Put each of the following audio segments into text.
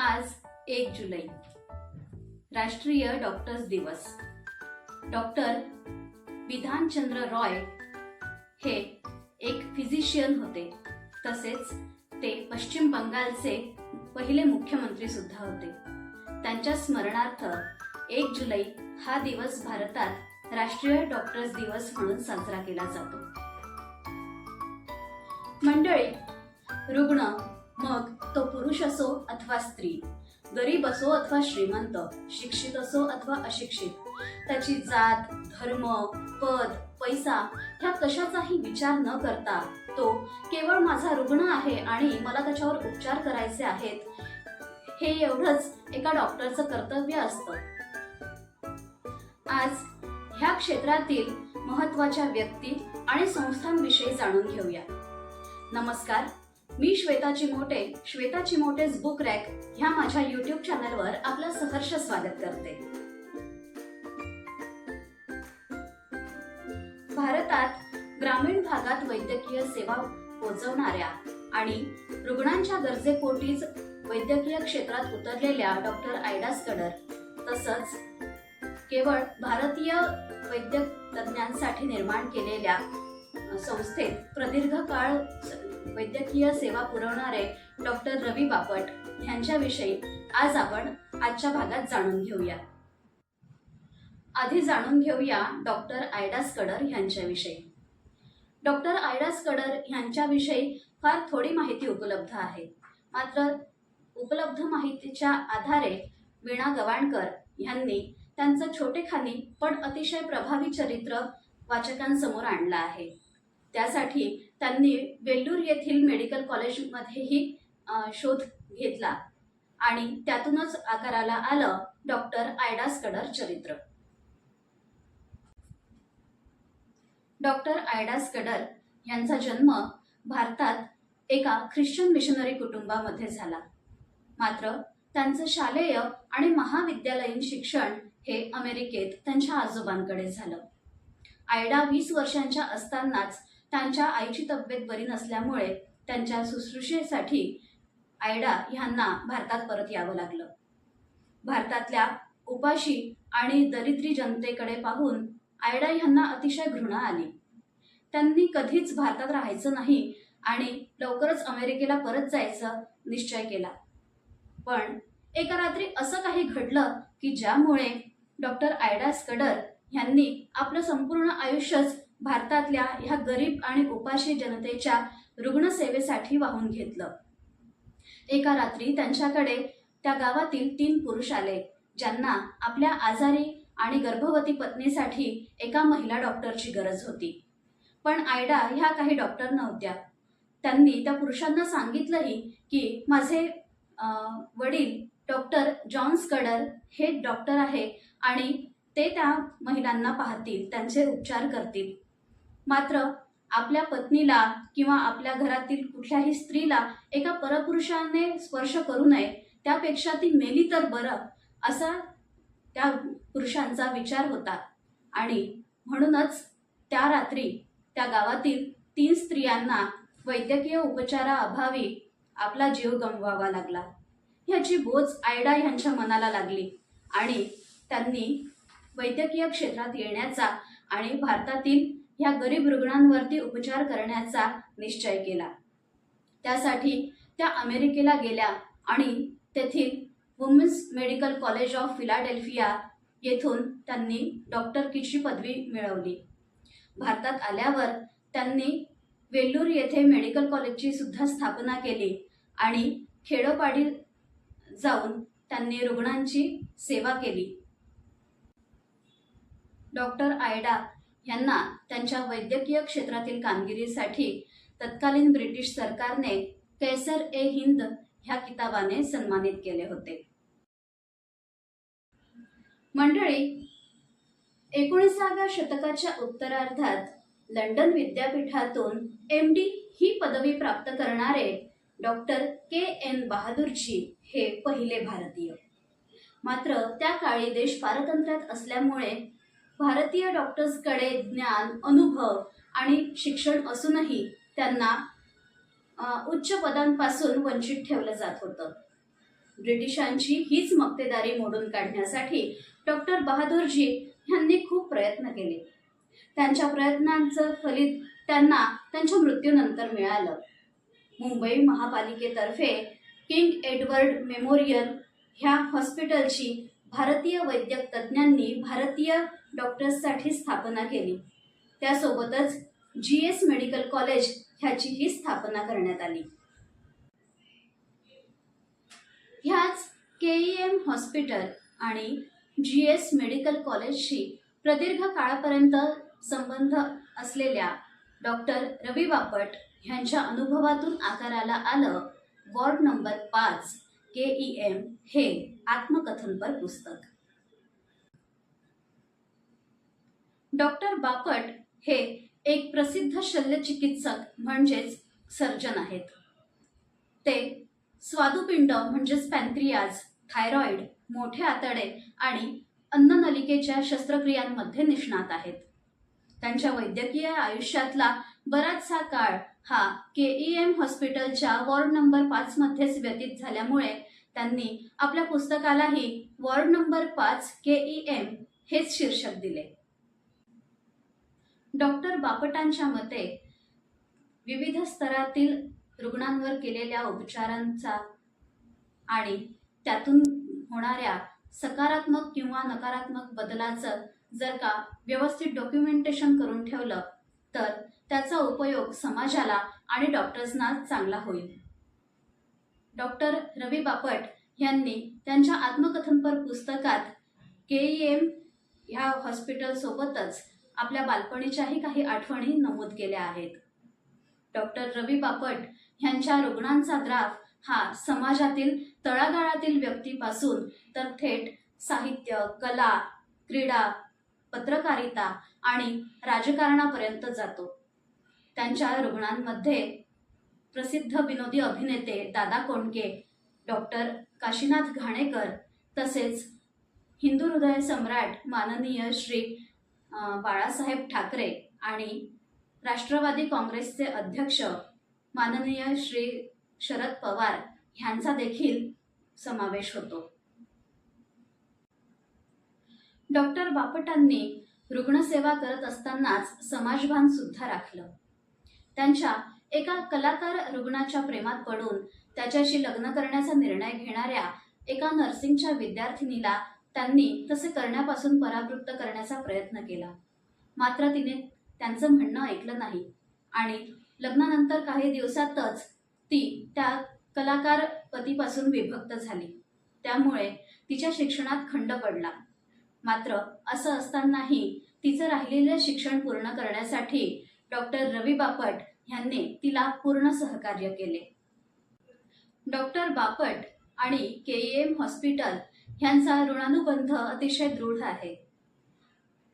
आज एक जुलै. राष्ट्रीय डॉक्टर्स दिवस. डॉक्टर विधानचंद्र रॉय हे एक फिजिशियन होते. तसेच ते पश्चिम बंगालचे पहिले मुख्यमंत्री सुद्धा होते. त्यांच्या स्मरणार्थ एक जुलै हा दिवस भारतात राष्ट्रीय डॉक्टर्स दिवस म्हणून साजरा केला जातो. मंडळी रुग्ण मग तो पुरुष असो अथवा स्त्री गरीब असो अथवा श्रीमंत शिक्षित असो अथवा अशिक्षित त्याची जात धर्म पद पैसा ह्या कशाचाही विचार न करता तो केवळ माझा रुग्ण आहे आणि मला त्याच्यावर उपचार करायचे आहेत हे एवढंच एका डॉक्टरचं कर्तव्य असतं. आज ह्या क्षेत्रातील महत्त्वाच्या व्यक्ती आणि संस्थांविषयी जाणून घेऊया. नमस्कार मी श्वेता चिमोटे श्वेता चिमोटेज बुक रॅक ह्या माझ्या युट्यूब चॅनलवर आपलं सहर्ष स्वागत करते. भारतात ग्रामीण भागात वैद्यकीय सेवा पोहोचवणाऱ्या आणि रुग्णांच्या गरजेपोटीच वैद्यकीय क्षेत्रात उतरलेल्या डॉक्टर आयडास कडर तसंच केवळ भारतीय वैद्यक तज्ज्ञांसाठी निर्माण केलेल्या संस्थेत प्रदीर्घ काळ वैद्यकीय सेवा पुरवणारे डॉक्टर रवी बापट यांच्याविषयी आज आपण आजच्या भागात जाणून घेऊया. आधी जाणून घेऊया डॉक्टर आयडास कडर यांच्याविषयी. डॉक्टर आयडास कडर यांच्याविषयी फार थोडी माहिती उपलब्ध आहे. मात्र उपलब्ध माहितीच्या आधारे वीणा गवाणकर यांनी त्यांचं छोटेखानी पण अतिशय प्रभावी चरित्र वाचकांसमोर आणलं आहे. त्यासाठी त्यांनी वेल्लूर येथील मेडिकल कॉलेजमध्येही शोध घेतला आणि त्यातूनच आकाराला आलं डॉक्टर आयडासकडर चरित्र. डॉक्टर आयडासकडर यांचा जन्म भारतात एका ख्रिश्चन मिशनरी कुटुंबामध्ये झाला. मात्र त्यांचं शालेय आणि महाविद्यालयीन शिक्षण हे अमेरिकेत त्यांच्या आजोबांकडे झालं. आयडा वीस वर्षांच्या असतानाच त्यांच्या आईची तब्येत बरी नसल्यामुळे त्यांच्या शुश्रूषेसाठी आयडा ह्यांना भारतात परत यावं लागलं. भारतातल्या उपाशी आणि दरिद्री जनतेकडे पाहून आयडा ह्यांना अतिशय घृणा आली. त्यांनी कधीच भारतात राहायचं नाही आणि लवकरच अमेरिकेला परत जायचं निश्चय केला. पण एका रात्री असं काही घडलं की ज्यामुळे डॉक्टर आयडास स्कडर यांनी आपलं संपूर्ण आयुष्यच भारतातल्या ह्या गरीब आणि उपाशी जनतेच्या रुग्णसेवेसाठी वाहून घेतलं. एका रात्री त्यांच्याकडे त्या गावातील तीन पुरुष आले ज्यांना आपल्या आजारी आणि गर्भवती पत्नीसाठी एका महिला डॉक्टरची गरज होती. पण आयडा ह्या काही डॉक्टर नव्हत्या. त्यांनी त्या पुरुषांना सांगितलंही की माझे वडील डॉक्टर जॉन स्कडर हे डॉक्टर आहे आणि ते त्या महिलांना पाहतील त्यांचे उपचार करतील. मात्र आपल्या पत्नीला किंवा आपल्या घरातील कुठल्याही स्त्रीला एका परपुरुषाने स्पर्श करू नये त्यापेक्षा ती मेली तर बरं असा त्या पुरुषांचा विचार होता. आणि म्हणूनच त्या रात्री त्या गावातील तीन स्त्रियांना वैद्यकीय उपचाराअभावी आपला जीव गमवावा लागला. ह्याची बोज आयडा ह्यांच्या मनाला लागली आणि त्यांनी वैद्यकीय क्षेत्रात येण्याचा आणि भारतातील ह्या गरीब रुग्णांवरती उपचार करण्याचा निश्चय केला. त्यासाठी त्या अमेरिकेला गेल्या आणि तेथील women's medical college of Philadelphia येथून त्यांनी डॉक्टर किची पदवी मिळवली. भारतात आल्यावर त्यांनी वेल्लूर येथे मेडिकल कॉलेजची सुद्धा स्थापना केली आणि खेडोपाडी जाऊन त्यांनी रुग्णांची सेवा केली. डॉक्टर आयडा यांना त्यांच्या वैद्यकीय क्षेत्रातील कामगिरीसाठी तत्कालीन ब्रिटिश सरकारने कैसर ए हिंद ह्या किताबाने सन्मानित केले होते. मंडळी एकोणीसाव्या शतकाच्या उत्तरार्धात लंडन विद्यापीठातून एम डी ही पदवी प्राप्त करणारे डॉक्टर के एन बहादूरजी हे पहिले भारतीय. मात्र त्या काळी देश पारतंत्र्यात असल्यामुळे भारतीय डॉक्टर्सकडे ज्ञान अनुभव आणि शिक्षण असूनही त्यांना उच्च पदांपासून वंचित ठेवलं जात होतं. ब्रिटिशांची हीच मक्तेदारी मोडून काढण्यासाठी डॉक्टर बहादूरजी यांनी खूप प्रयत्न केले. त्यांच्या प्रयत्नांचं फलित त्यांना त्यांच्या मृत्यूनंतर मिळालं. मुंबई महापालिकेतर्फे किंग एडवर्ड मेमोरियल ह्या हॉस्पिटलची भारतीय वैद्यक तज्ज्ञांनी भारतीय डॉक्टर्ससाठी स्थापना केली. त्यासोबतच जी एस मेडिकल कॉलेज ह्याचीही स्थापना करण्यात आली. ह्याच के ई एम हॉस्पिटल आणि जी एस मेडिकल कॉलेजशी प्रदीर्घ काळापर्यंत संबंध असलेल्या डॉक्टर रवी बापट ह्यांच्या अनुभवातून आकाराला आलं वॉर्ड नंबर पाच. के ई एम हे आत्मकथनपर पुस्तक. डॉक्टर बापट हे एक प्रसिद्ध शल्यचिकित्सक म्हणजेच सर्जन आहेत. ते स्वादुपिंड म्हणजेच पॅन्क्रियाज थायरॉइड मोठे आतडे आणि अन्ननलिकेच्या शस्त्रक्रियांमध्ये निष्णात आहेत. त्यांच्या वैद्यकीय आयुष्यातला बराचसा काळ हा के ई एम हॉस्पिटलच्या वॉर्ड नंबर पाच मध्येच व्यतीत झाल्यामुळे त्यांनी आपल्या पुस्तकालाही वॉर्ड नंबर पाच के ई एम हेच शीर्षक दिले. डॉक्टर बापटांच्या मते विविध स्तरातील रुग्णांवर केलेल्या उपचारांचा आणि त्यातून होणाऱ्या सकारात्मक किंवा नकारात्मक बदलाचं जर का व्यवस्थित डॉक्युमेंटेशन करून ठेवलं तर त्याचा उपयोग समाजाला आणि डॉक्टर्सना चांगला होईल. डॉक्टर रवी बापट यांनी त्यांच्या आत्मकथनपर पुस्तकात के ई एम ह्या हॉस्पिटलसोबतच आपल्या बालपणीच्याही काही आठवणी नमूद केल्या आहेत. डॉक्टर रवी बापट ह्यांच्या रुग्णांचा द्राव हा समाजातील तळागाळातील व्यक्तीपासून तर थेट साहित्य कला क्रीडा पत्रकारिता आणि राजकारणापर्यंत जातो. त्यांच्या रुग्णांमध्ये प्रसिद्ध विनोदी अभिनेते दादा कोंडके डॉक्टर काशीनाथ घाणेकर तसेच हिंदू हृदय सम्राट माननीय श्री बाळासाहेब ठाकरे आणि राष्ट्रवादी काँग्रेसचे अध्यक्ष माननीय श्री शरद पवार ह्यांचा देखील समावेश होतो. डॉक्टर बापटांनी रुग्णसेवा करत असतानाच समाजभान सुद्धा राखलं. त्यांच्या एका कलाकार रुग्णाच्या प्रेमात पडून त्याच्याशी लग्न करण्याचा निर्णय घेणाऱ्या एका नर्सिंगच्या विद्यार्थिनीला त्यांनी तसे करण्यापासून परावृत्त करण्याचा प्रयत्न केला. मात्र तिने त्यांचं म्हणणं ऐकलं नाही आणि लग्नानंतर काही दिवसातच ती त्या कलाकार पतीपासून विभक्त झाली. त्यामुळे तिच्या शिक्षणात खंड पडला. मात्र असं असतानाही तिचं राहिलेलं शिक्षण पूर्ण करण्यासाठी डॉक्टर रवी बापट यांनी तिला पूर्ण सहकार्य केले. डॉक्टर बापट आणि के एम हॉस्पिटल यांचा ऋणानुबंध अतिशय दृढ आहे.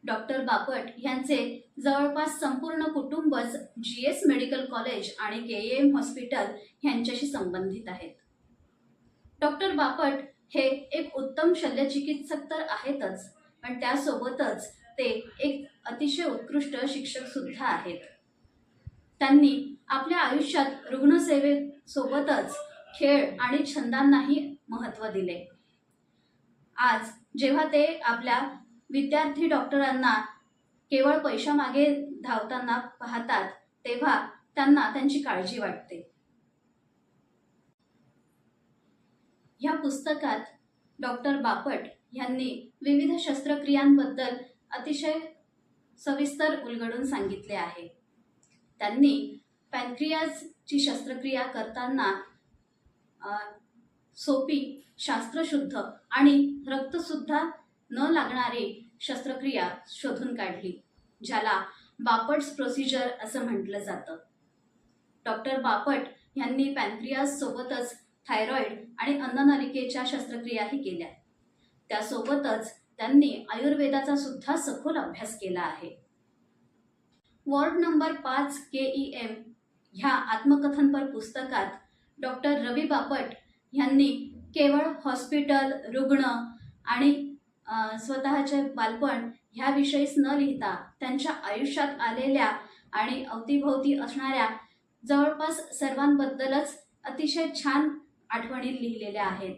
डॉक्टर बापट यांचे जवळपास संपूर्ण कुटुंबच जी एस मेडिकल कॉलेज आणि के एम हॉस्पिटल यांच्याशी संबंधित आहेत. डॉक्टर बापट हे एक उत्तम शल्यचिकित्सक तर आहेतच पण त्यासोबतच ते एक अतिशय उत्कृष्ट शिक्षक सुद्धा आहेत. त्यांनी आपल्या आयुष्यात रुग्णसेवेसोबतच खेळ आणि छंदांनाही महत्त्व दिले. आज जेव्हा ते आपल्या विद्यार्थी डॉक्टरांना केवळ पैशामागे धावताना पाहतात तेव्हा त्यांना त्यांची काळजी वाटते. ह्या पुस्तकात डॉक्टर बापट यांनी विविध शस्त्रक्रियांबद्दल अतिशय सविस्तर उलगडून सांगितले आहे. त्यांनी पॅन्क्रियाजची शस्त्रक्रिया करताना सोपी शास्त्रशुद्ध आणि रक्तसुद्धा न लागणारी शस्त्रक्रिया शोधून काढली ज्याला बापट्स प्रोसिजर असं म्हटलं जातं. डॉक्टर बापट यांनी पॅनक्रियाज सोबतच थायरॉइड आणि अन्ननलिकेच्या शस्त्रक्रियाही केल्या. त्यासोबतच त्यांनी आयुर्वेदाचा सुद्धा सखोल अभ्यास केला आहे. वॉर्ड नंबर पाच के ई एम ह्या आत्मकथनपर पुस्तकात डॉक्टर रवी बापट यांनी केवळ हॉस्पिटल रुग्ण आणि स्वतःचे बालपण ह्याविषयीच न लिहिता त्यांच्या आयुष्यात आलेल्या आणि अवतीभोवती असणाऱ्या जवळपास सर्वांबद्दलच अतिशय छान आठवणी लिहिलेल्या आहेत.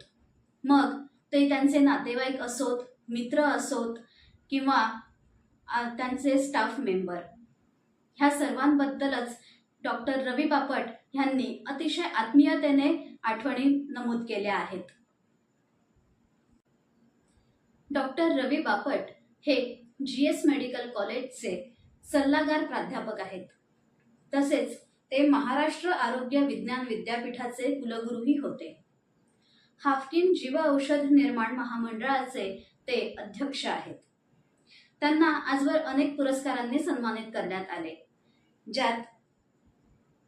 मग ते त्यांचे नातेवाईक असोत मित्र असोत किंवा त्यांचे स्टाफ मेंबर ह्या सर्वांबद्दलच डॉक्टर रवी बापट यांनी अतिशय आत्मीयतेने आठवणी नमूद केल्या आहेत. डॉक्टर रवी बापट हे जी एस मेडिकल कॉलेजचे सल्लागार प्राध्यापक आहेत. तसेच ते महाराष्ट्र आरोग्य विज्ञान विद्यापीठाचे कुलगुरूही होते. हाफकिन जीव औषध निर्माण महामंडळाचे ते अध्यक्ष आहेत. त्यांना आजवर अनेक पुरस्कारांनी सन्मानित करण्यात आले ज्यात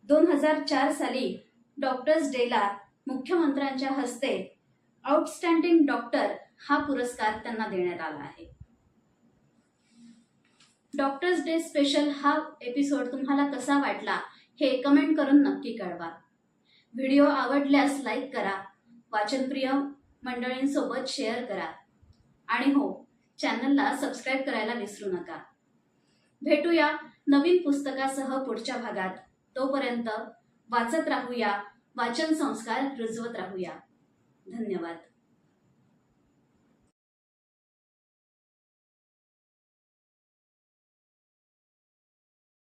दोन हजार चार साली डॉक्टर्स डेला मुख्यमंत्र्यांच्या हस्ते आउटस्टँडिंग डॉक्टर हा पुरस्कार त्यांना देण्यात आला आहे. डॉक्टर्स डे स्पेशल हा एपिसोड तुम्हाला कसा वाटला हे कमेंट करून नक्की कळवा. व्हिडिओ आवडल्यास लाईक करा वाचनप्रिय मंडळींसोबत शेअर करा. आणि हो चॅनलला सबस्क्राईब करायला विसरू नका. भेटूया नवीन पुस्तकासह पुढच्या भागात. तोपर्यंत वाचत राहूया वाचन संस्कार रुजवत राहूया. धन्यवाद.